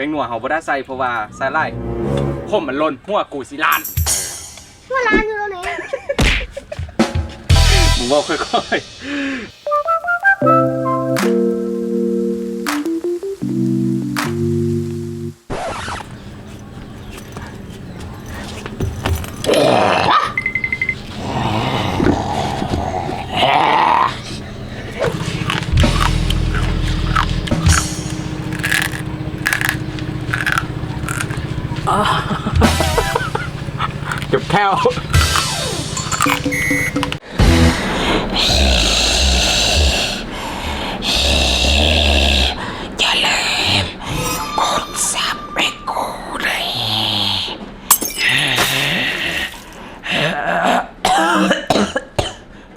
เป็นหนัวเฮาบ่ได้ใส่เพราะว่าใส่ไล่ผมมันหล่นหัวกูสิล้านเมื่อร้านอยู่ตรงไหนมึงบอกค่อยๆ เก็บแค่ว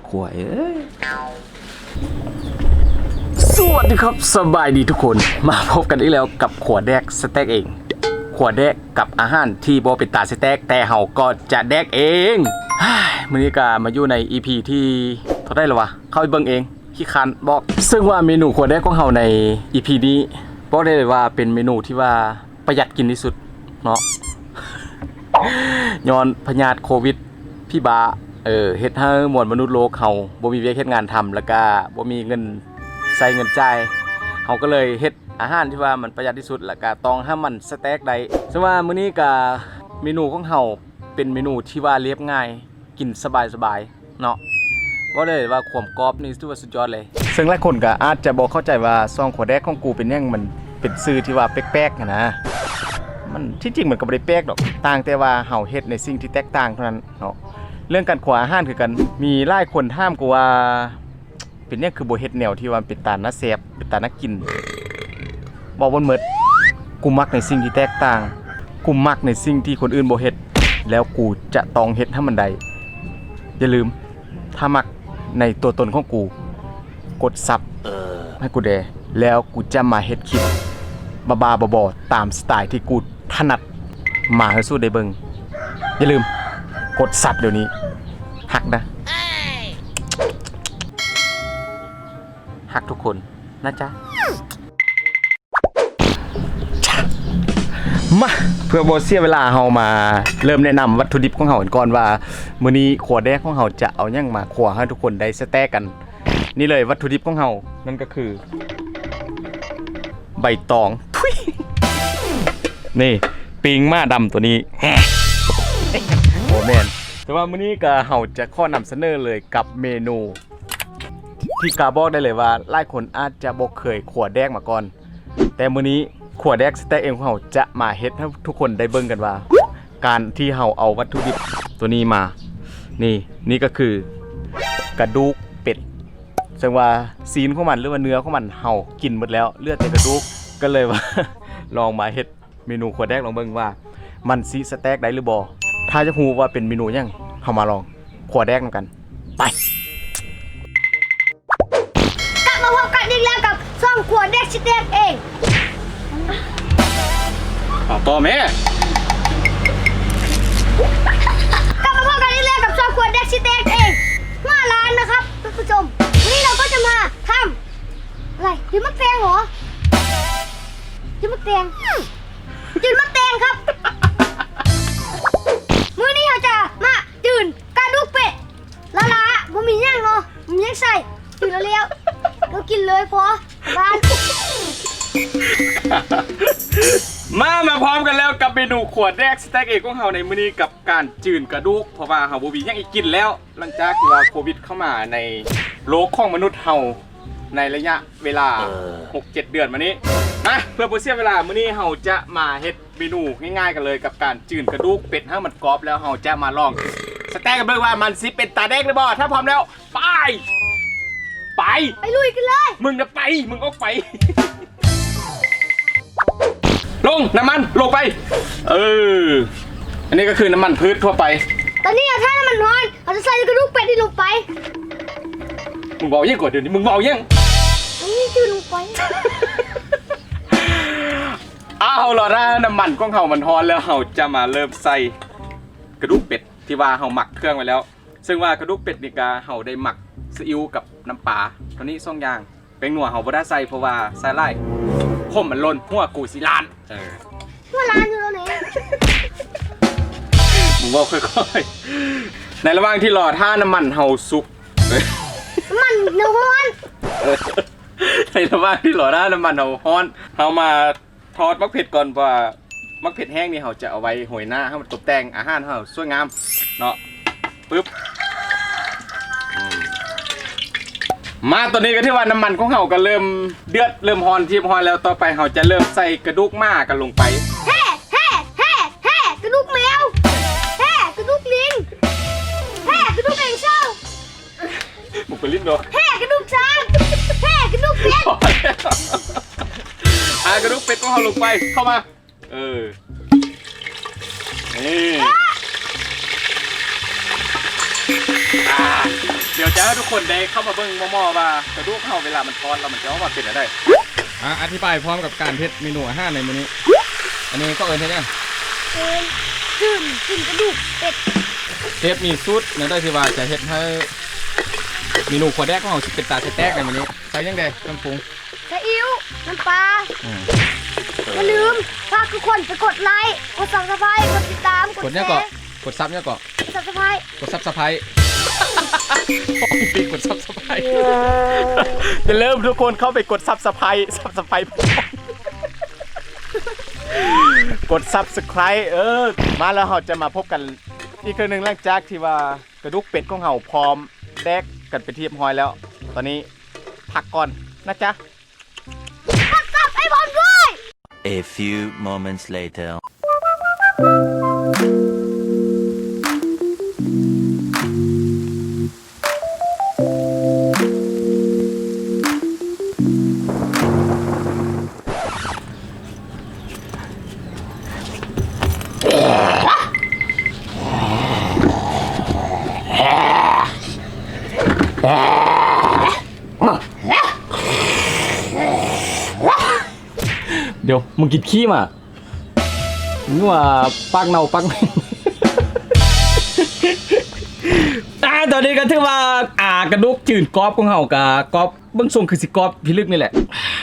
ขวยเอ้ย สวัสดีครับ สบายดีทุกคน มาพบกันอีกแล้วกับขวดแดกสเต็กเอง ขวดแดกกับอาหารที่บอเป็นตาสเต็กแต่เฮาก็จะแดกเองมื้อนี้ก็มาอยู่ใน EP ที่เท่าได้แล้วะ เข้าไปเบิ่งเองขี้คันบอก ซึ่งว่าเมนูขวดแดกของเฮาใน EP นี้บอกได้เลยว่าเป็นเมนูที่ว่าประหยัดกินที่สุดเนาะย้อนพยาธิโควิดพี่บาเออเฮ็ดให้มวลมนุษย์โลกเฮาบ่มีเวียกเฮ็ดงานทำแล้วก็บ่มีเงินใส่เงินจ่ายเฮาก็เลยเฮ็ด อาหารที่ว่ามันประหยัดที่สุดแล้วก็ต้องให้มันสเต็กได้ซึ่งว่ามื้อนี้ก็เมนูของเฮาเป็นเมนูที่ว่าเรียบง่าย กินสบายๆเนาะว่าเลยว่าความกรอบนี่ถือว่าสุดยอดเลย ซึ่งหลายคนก็อาจจะบ่เข้าใจว่าซองขวดแดกของกูเป็นยังมันเป็นชื่อที่ว่าแปลกๆนะมันที่จริงมันก็บ่ได้แปลกดอกต่างแต่ว่าเฮาเฮ็ดในสิ่งที่แตกต่างเท่านั้นเนาะเรื่องการขวาอาหารคือกันมีหลายคนถามกูว่า เป็นเนี่ยคือโบเฮ็ดแนวที่ว่าเป็นตาหน่าแซ่บเป็นตาน่ากิน บ่บ่หมดกูมักในสิ่งที่แตกต่าง กูมักในสิ่งที่คนอื่นบ่เฮ็ด แล้วกูจะต้องเฮ็ดให้มันได้ อย่าลืม ถ้ามักในตัวตนของกู กดซับให้กูแด แล้วกูจะมาเฮ็ดคลิปบาบาบอบอตามสไตล์ที่กูถนัดมาให้สู้ได้เบิงอย่าลืม กดสับเดี๋ยวนี้ หักนะ หักทุกคนนะจ๊ะจ้ะ มาเพื่อโบเสียเวลาเฮามาเริ่มแนะนำวัตถุดิบของเฮากันก่อนว่ามื้อนี้ขวดแดกของเฮาจะเอาหยังมาขัวให้ทุกคนได้สแต็กกัน นี่เลยวัตถุดิบของเฮานั่นก็คือ ใบตองทุยนี่ปิงมาดำตัวนี้โอ้แมนแต่ว่ามื้อนี้ก็เฮาจะข้อนำเสนอเลยกับเมนู ที่กาบอกได้เลยว่าหลายคนอาจจะบ่เคยขวดแดกมาก่อน แต่มื้อนี้ ขวดแดกสเต็กเองของเฮาจะมาเฮ็ดให้ทุกคนได้เบิ่งกันว่า การที่เฮาเอาวัตถุดิบตัวนี้มา นี่นี่ก็คือกระดูกเป็ดซึ่งว่าซีนของมันหรือว่าเนื้อของมันเฮากินหมดแล้วเลือดแต่กระดูกก็เลยว่า ลองมาเฮ็ดเมนูขวดแดกลองเบิ่งว่า มันซีสเต็กได้หรือบ่ถ้าจะฮู้ว่าเป็นเมนูยังเฮามาลองขวดแดกนำกันไป กลับมาพบกันอีกแล้วกับซ่องขวดเด็กชิเด็กเอง ต่อแม่กลับมาพบกันอีกแล้วกับครองขวดเด็กชิเต็กเองมาร้านนะครับท่านผู้ชมวันนี้เราก็จะมาทำอะไรยืนมะแตงเหรอยืนมะแตงยืนมะแตงครับ เมนูขวดแรกสเต็กเอกของเฮาในมื้อนี้กับการจืนกระดูกเพราะว่าเฮาบ่มีหยังอีกกินแล้ว หลังจากที่ว่าโควิดเข้ามาในโลกของมนุษย์เฮาในระยะเวลา 6-7 เดือนมานี้นะเพื่อบ่เสียเวลามื้อนี้เฮาจะมาเฮ็ดเมนูง่ายๆกันเลยกับการจืนกระดูกเป็ดให้มันกรอบแล้วเฮาจะมาลองสเต็กกันเบิ่งว่ามันสิเป็นตาแดงหรือบ่ถ้าพร้อมแล้วไปไปไปลุยกันเลย มึงจะไป มึงก็ไป ลงน้ำมันลงไป เออ อันนี้ก็คือน้ำมันพืชทั่วไปตอนนี้ถ้าน้ำมันร้อนเราจะใส่กระดูกเป็ดที่ลงไปมึงบอกยังกว่าเดี๋ยวนี้มึงบอกยังอันนี้จืดลงไปเอาล่ะถ้าน้ำมันของเฮามันร้อนแล้วเฮาจะมาเริ่มใส่กระดูกเป็ดที่ว่าเฮาหมักเครื่องไว้แล้ว ซึ่งว่ากระดูกเป็ดนี่ก็เฮาได้หมักซีอิ๊วกับน้ำปลาตอนนี้สองอย่างไปเป็นหนัวเฮาบ่ได้ใส่เพราะว่าใส่ไล่ผมมันหล่นหัวกูสิล้านเออเมื่อร้านอยู่ตรงไหนมึงบอกค่อยๆ ในระหว่างที่รอท่าน้ำมันเฮาสุกมันหนูฮ้อนในระหว่างที่รอท่าน้ำมันเฮาฮ้อนเฮามาทอดมักเผ็ดก่อนเพราะว่ามักเผ็ดแห้งนี่เฮาจะเอาไว้โหยหน้าให้มันตกแต่งอาหารเฮาสวยงามเนาะปึ๊บอื มมาตอนนี้ก็ที่ว่าน้ำมันของเฮาก็เริ่มเดือดเริ่มฮอนทีบฮอนแล้วต่อไปเฮาจะเริ่มใส่กระดูกหม้ากันลงไปแฮ่แฮ่แฮ่แฮ่กระดูกแมวแฮ่กระดูกลิงแฮ่กระดูกแมงเช่าบุกไปลิ้นเนาะแฮ่กระดูกช้างแฮ่กระดูกเป็ดพอแล้วอะกระดูกเป็ดของเราลงไปเข้ามา เออนี่อ่า เดี๋ยวจะให้ทุกคนได้เข้ามาเบิ่งมอๆว่ากระดูกเขาเวลามันทอดแล้วมันจะออกมาเป็นอะไรอะอธิบายพร้อมกับการเฮ็ดเมนูอาหารในมื้อนี้ อันนี้ก็เอิ้นใช่ไหมเอ็นกึ่นกึ่นกระดูกเป็ดเชฟมีสูตรนั่นได้ที่ว่าจะเฮ็ดให้เมนูขวดแรกของเราสิเป็นตาแตกในมื้อนี้ใส่ยังไงน้ำปรุงซีอิ๊วน้ำปลาอืมอย่าลืมฝากทุกคนไปกดไลค์กดซับสไครต์กดติดตามกกดดแชเนี่ยก็ร์กดซับเนี่ยก็ซับสไครต์กดซับสไครต์ ปีกดซับสไครต์จะเริ่าลืมทุกคนเข้าไปกดซับสไครต์ซับสไครต์กดซับสไครต์เออ มาแล้วเราจะมาพบกันอีกครั้งหนึ่งหลังจากที่ว่ากระดูกเป็ดของเราพร้อมแดกกันไปนที่เรียบร้อยแล้ว ตอนนี้พักก่อนนะจ๊ะกดซับให้ผมด้วย A few moments later. เดี๋ยวมึงกินขี้มามึงว่าปักเน่าปักอ่าตอนนี้ก็ถือว่าอ่ากระดูกจืดกรอบของเฮากะกรอบเบื้องทรงคือสิกรอบพิลึกนี่แหละ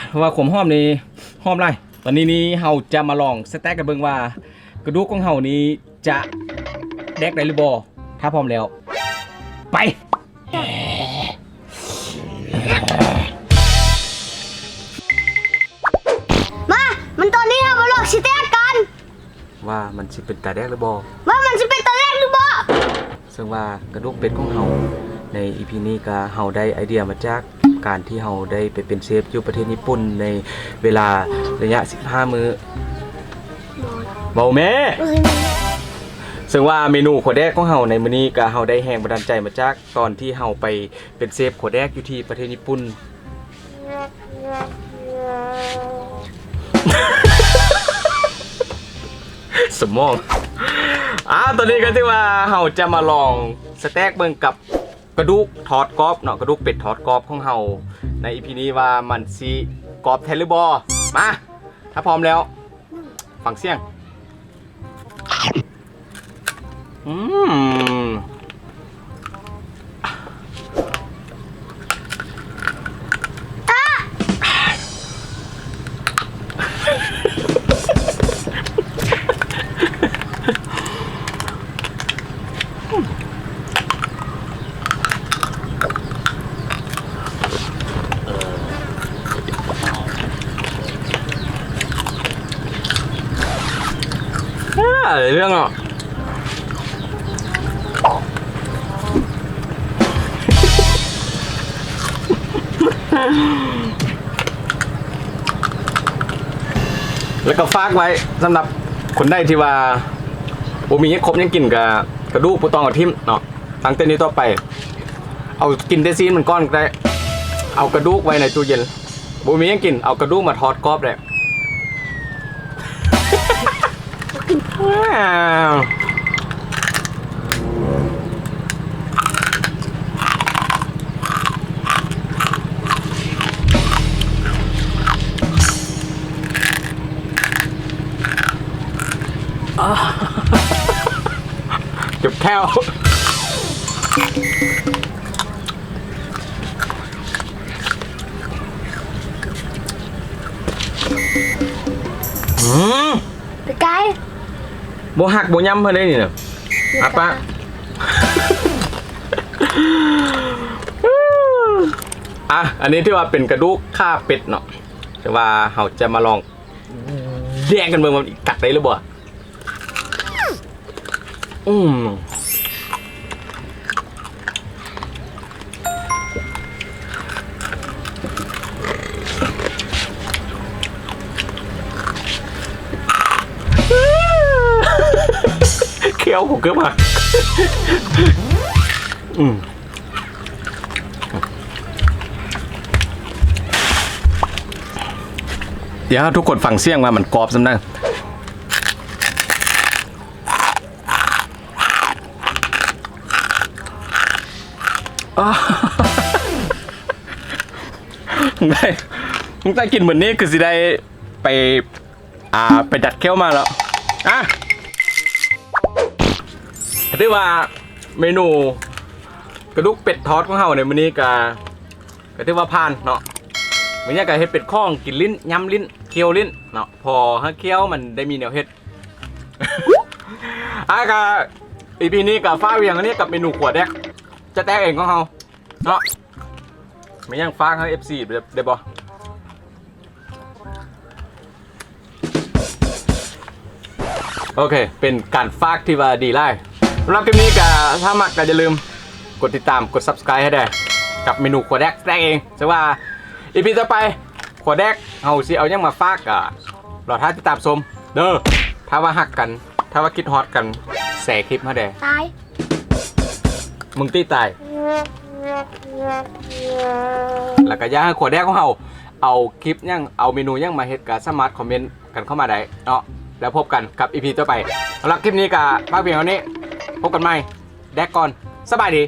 เพราะว่าขมหอมนี่หอมไรตอนนี้นี้เฮาจะมาลองสแต็กกันเบิ่งว่า กระดูกของเฮานี้จะแดกได้หรือบ่ถ้าพร้อมแล้ว ไป ว่ามันสิเป็นตาแดกหรือบ่ว่ามันจะเป็นตะแรกหรือบ่ซึ่งว่ากระดูกเป็ดของเฮาในอีพีนี้ก็เฮาได้ไอเดียมาจากการที่เฮาได้ไปเป็นเชฟอยู่ประเทศญี่ปุ่นในเวลาระยะ 15 มื้อเบาแม่ เอ้ยซึ่งว่าเมนูขวดแดกของเฮาในมื้อนี้ก็เฮาได้แรงบันดาลใจมาจากตอนที่เฮาไปเป็นเชฟขวดแดกอยู่ที่ประเทศญี่ปุ่น สมองอ่าตอนนี้ก็ที่ว่าเฮาจะมาลองสเต็กเบิ่งกับกระดูกทอดกรอบเนาะกระดูกเป็ดทอดกรอบของเฮาในอีพีนี้ว่ามันสิกรอบแท้หรือบ่มาถ้าพร้อมแล้ว ฟังเสียงอืม เรื่องอะแล้วก็ฝากไว้สำหรับคนได้ที่ว่าบ่มีเฮ็ดครบยังกินกับกระดูกบ่ต้องเอาทิ่มเนาะตั้งแต่นี้ต่อไป เอากินได้ซีนมันก้อนได้ เอากระดูกไว้ในตู้เย็นบ่มียังกินเอากระดูกมาทอดกรอบได้ ว้าวเบ่หักบ่ย่ำเพิ่นได้นี่น่ะอะปะอะอันนี้ที่ว่าเป็นกระดูกข้าเป็ดเนาะแต่ว่าเราจะมาลองแย่งกันเบิ่งว่ามันกัดได้หรือบ่อืม เคี้ยวผมเกือบหักอืมเดี๋ยวทุกคนฟังเสียงว่ามันกรอบสำนักอ้าวมึงได้มึงได้กินเหมือนนี้คือสิได้ไป อ่า ไปดัดเขี้ยวมาแล้ว อะ ถือว่าเมนูกระดูกเป็ดทอดของเฮาในมื้อนี้ก็ก็ถือว่าผ่านเนาะมันอยากจะเฮ็ดเป็ดข้องกินลิ้นย้ำลิ้นเคี้ยวลิ้นเนาะพอให้เคี้ยวมันได้มีแนวเฮ็ดอากาอีพีนี้กับฟ้าเวียงอันนี้กับเมนูขวดแดกจะแตกเองของเฮาเนาะไม่ยังฟ้าเขา FC ได้ได้บ่โอเค เป็นการฝากที่ว่าดีไล่ สำหรับคลิปนี้ก็ถ้ามักก็อย่าลืมกดติดตามกด subscribe ให้ได้กับเมนูขวดแดกแตกเองแต่ว่าอีพีต่อไปขวดแดกเฮาสิเอายังมาฝากอะรอท้าติดตามชมเด้อถ้าว่าหักกัน ถ้าว่าคิดฮอตกันแสคลิปมาแดตาย มึงตีตาย แล้วก็อย่าให้ขวดแดกของเฮาเอาคลิปยังเอาเมนูยังมาเฮ็ดกับสามารถคอมเมนต์กันเข้ามาได้เนาะแล้วพบกันกับอีพีต่อไปสำหรับคลิปนี้กับภาคเพียงเท่านี้ พบกันใหม่ แดกก่อนสบายดี